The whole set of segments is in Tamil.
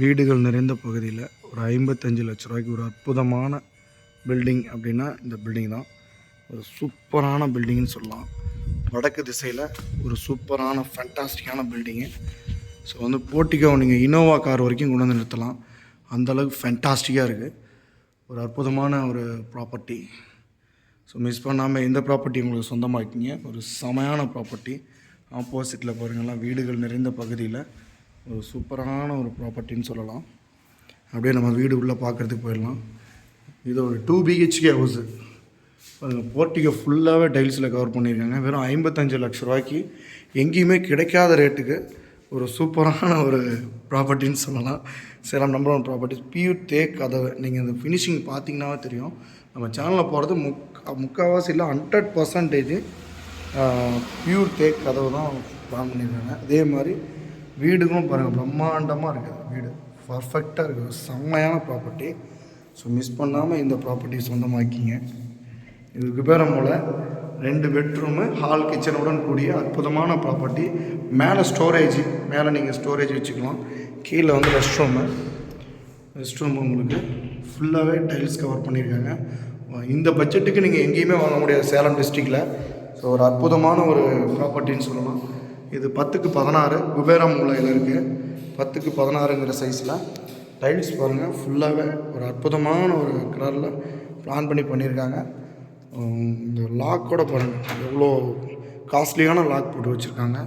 வீடுகள் நிறைந்த பகுதியில் ஒரு ஐம்பத்தஞ்சு லட்ச ரூபாய்க்கு ஒரு அற்புதமான பில்டிங் அப்படின்னா இந்த பில்டிங் தான். ஒரு சூப்பரான பில்டிங்னு சொல்லலாம். வடக்கு திசையில் ஒரு சூப்பரான ஃபேண்டாஸ்டிக்கான பில்டிங்கு ஸோ வந்து போட்டிக்கோ நீங்கள் இனோவா கார் வரைக்கும் கொண்டு வந்து நிறுத்தலாம். அந்த அளவுக்கு ஃபேண்டாஸ்டிக்காக இருக்குது ஒரு அற்புதமான ஒரு ப்ராப்பர்ட்டி ஸோ மிஸ் பண்ணாமல் இந்த ப்ராப்பர்ட்டி உங்களுக்கு சொந்தமாக்கிங்க ஒரு செமையான ப்ராப்பர்ட்டி ஆப்போசிட்டில் பாருங்கள்லாம் வீடுகள் நிறைந்த பகுதியில் ஒரு சூப்பரான ஒரு ப்ராப்பர்ட்டின்னு சொல்லலாம். அப்படியே நம்ம வீடு உள்ளே பார்க்குறதுக்கு போயிடலாம். இது ஒரு டூ பிஹெச்கே ஹவுஸு பாருங்கள் போர்ட்டிகை ஃபுல்லாகவே டைல்ஸில் கவர் பண்ணியிருக்காங்க. வெறும் ஐம்பத்தஞ்சு லட்ச ரூபாய்க்கு எங்கேயுமே கிடைக்காத ரேட்டுக்கு ஒரு சூப்பரான ஒரு ப்ராப்பர்ட்டின்னு சொல்லலாம். Salem number one properties pure teak கதவை. நீங்கள் இந்த ஃபினிஷிங் பார்த்தீங்கன்னாவே தெரியும். நம்ம சேனலில் போகிறது முக் முக்கால்வாசி இல்லை ஹண்ட்ரட் பர்சன்டேஜ் பியூர் தேக் கதவு தான் பிளான் பண்ணியிருக்காங்க. அதே மாதிரி வீடுகளும் பாருங்கள் பிரம்மாண்டமாக இருக்குது. வீடு பர்ஃபெக்டாக இருக்குது. செம்மையான ப்ராப்பர்ட்டி ஸோ மிஸ் பண்ணாமல் இந்த ப்ராப்பர்ட்டி சொந்தமாக்கிங்க. இது குபேரமோல ரெண்டு பெட்ரூமு ஹால் கிச்சனுடன் கூடிய அற்புதமான ப்ராப்பர்ட்டி மேலே ஸ்டோரேஜ் மேலே நீங்கள் ஸ்டோரேஜ் வச்சுக்கலாம். கீழே வந்து ரெஸ்ட் ரூமு ரெஸ்ட் ரூம் உங்களுக்கு ஃபுல்லாகவே டைல்ஸ் கவர் பண்ணியிருக்காங்க. இந்த பட்ஜெட்டுக்கு நீங்கள் எங்கேயுமே வாங்க முடியாது. சேலம் டிஸ்ட்ரிக்டில் ஸோ ஒரு அற்புதமான ஒரு ப்ராப்பர்ட்டின்னு சொல்லலாம். இது பத்துக்கு பதினாறு. குபேரம் மூலையில் இருக்குது பத்துக்கு பதினாறுங்கிற சைஸில் டைல்ஸ் பாருங்கள் ஃபுல்லாகவே ஒரு அற்புதமான ஒரு கலரில் பிளான் பண்ணி பண்ணியிருக்காங்க இந்த லாக் கூட பாருங்கள் எவ்வளோ காஸ்ட்லியான லாக் போட்டு வச்சுருக்காங்க.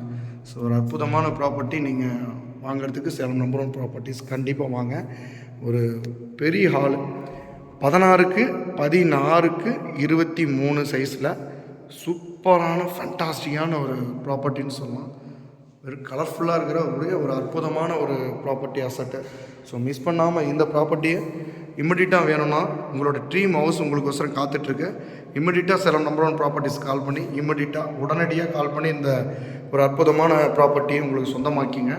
ஸோ ஒரு அற்புதமான ப்ராப்பர்ட்டி நீங்கள் வாங்குறதுக்கு சேலம் நம்பர் ஒன் ப்ராப்பர்ட்டிஸ் கண்டிப்பாக வாங்க. ஒரு பெரிய ஹால் பதினாறுக்கு பதினாறுக்கு இருபத்தி மூணு சைஸில் சூப்பரான ஃபண்டாஸ்டிக்கான ஒரு ப்ராப்பர்ட்டின்னு சொல்லலாம். வெறும் கலர்ஃபுல்லாக இருக்கிற ஒரே ஒரு அற்புதமான ஒரு ப்ராப்பர்ட்டி அசட்டு ஸோ மிஸ் பண்ணாமல் இந்த ப்ராப்பர்ட்டியை இம்மிடியட்டாக வேணும்னா உங்களோட ட்ரீம் ஹவுஸ் உங்களுக்கோசரம் காத்துட்ருக்கு. இம்மிடியட்டாக சில நம்பர் ஒன் ப்ராப்பர்ட்டிஸ் கால் பண்ணி இம்மிடியட்டாக உடனடியாக கால் பண்ணி இந்த ஒரு அற்புதமான ப்ராப்பர்ட்டியை உங்களுக்கு சொந்தமாக்கிங்க.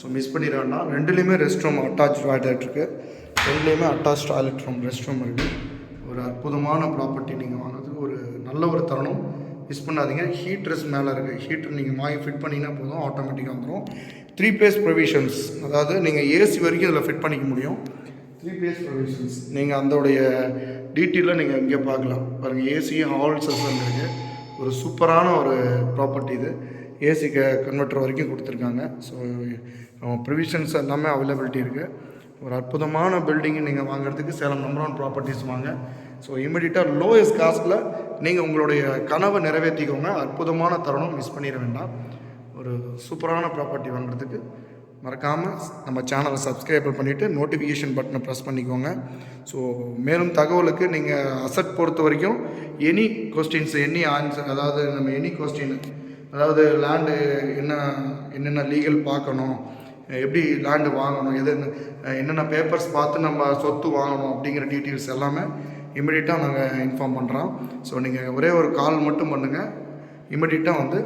ஸோ மிஸ் பண்ணிட வேண்டாம் ரெண்டுலேயுமே ரெஸ்ட் ரூம் அட்டாச் டாய்லெட் இருக்குது ரெண்டுலேயுமே attach toilet room rest room இருக்குது ஒரு அற்புதமான ப்ராப்பர்ட்டி நீங்கள் வாங்குறதுக்கு ஒரு நல்ல ஒரு தருணம். மிஸ் பண்ணாதீங்க. ஹீட்ரஸ் மேலே இருக்குது ஹீட்டர் நீங்கள் வாங்கி ஃபிட் பண்ணிங்கன்னா போதும். ஆட்டோமேட்டிக்காக வந்துடும் த்ரீ பேஸ் ப்ரொவிஷன்ஸ் அதாவது நீங்கள் ஏசி வரைக்கும் இதில் ஃபிட் பண்ணிக்க முடியும். த்ரீ பேஸ் ப்ரொவிஷன்ஸ் நீங்கள் அதோடைய டீட்டெயிலில் நீங்கள் இங்கே பார்க்கலாம். பாருங்கள் ஏசி ஹால் சிஸ்டம் இருக்குது ஒரு சூப்பரான ஒரு ப்ராப்பர்ட்டி இது. ஏசி க கன்வெர்ட்டர் வரைக்கும் கொடுத்துருக்காங்க. ஸோ ப்ரிவிஷன்ஸ் எல்லாமே அவைலபிலிட்டி இருக்குது ஒரு அற்புதமான பில்டிங்கு நீங்கள் வாங்குறதுக்கு சேலம் நம்பர் ஒன் ப்ராப்பர்ட்டிஸ் வாங்க. ஸோ இமீடியட்டாக லோயஸ்ட் காஸ்ட்டில் நீங்கள் உங்களுடைய கனவை நிறைவேற்றிக்கோங்க. அற்புதமான தருணம் மிஸ் பண்ணிட வேண்டாம். ஒரு சூப்பரான ப்ராப்பர்ட்டி வாங்குறதுக்கு மறக்காமல் நம்ம சேனலை சப்ஸ்கிரைப் பண்ணிவிட்டு நோட்டிஃபிகேஷன் பட்டனை ப்ரெஸ் பண்ணிக்கோங்க. ஸோ மேலும் தகவலுக்கு நீங்கள் அசட் பொறுத்த வரைக்கும் எனி கொஸ்டின்ஸ் எனி ஆன்சர் அதாவது நம்ம எனி கொஸ்டின் அதாவது லேண்டு என்ன என்னென்ன லீகல் பார்க்கணும் எப்படி லேண்டு வாங்கணும் எது என்னென்ன பேப்பர்ஸ் பார்த்து நம்ம சொத்து வாங்கணும் அப்படிங்கிற டீட்டெயில்ஸ் எல்லாமே இமிடியட்டாக நாங்கள் இன்ஃபார்ம் பண்ணுறோம் ஸோ நீங்கள் ஒரே ஒரு கால் மட்டும் பண்ணுங்கள் இமிடியட்டாக வந்து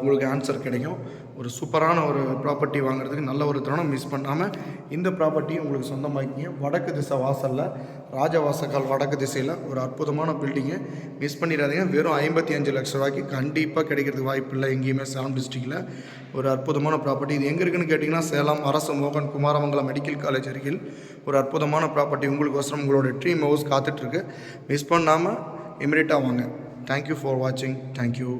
உங்களுக்கு ஆன்சர் கிடைக்கும். ஒரு சூப்பரான ஒரு ப்ராப்பர்ட்டி வாங்குறதுக்கு நல்ல ஒரு தருணம் மிஸ் பண்ணாமல் இந்த ப்ராப்பர்ட்டியும் உங்களுக்கு சொந்தமாக்கிங்க. வடக்கு திசை வாசலில் ராஜவாசக்கால் வடக்கு திசையில் ஒரு அற்புதமான பில்டிங்கு மிஸ் பண்ணிடாதீங்க. வெறும் ஐம்பத்தி அஞ்சு லட்ச ரூபாய்க்கு கண்டிப்பாக கிடைக்கிறதுக்கு வாய்ப்பு இல்லை எங்கேயுமே சேலம் டிஸ்ட்ரிக்டில் ஒரு அற்புதமான ப்ராப்பர்ட்டி இது எங்கே இருக்குன்னு கேட்டிங்கன்னா சேலம் அரசு மோகன் குமாரமங்கலம் மெடிக்கல் காலேஜ் அருகில் ஒரு அற்புதமான ப்ராப்பர்ட்டி உங்களுக்கோசரம் உங்களோட ட்ரீம் ஹவுஸ் காத்துட்ருக்கு மிஸ் பண்ணாமல் இமிடியட்டாக வாங்க. தேங்க்யூ ஃபார் வாட்சிங் தேங்க்யூ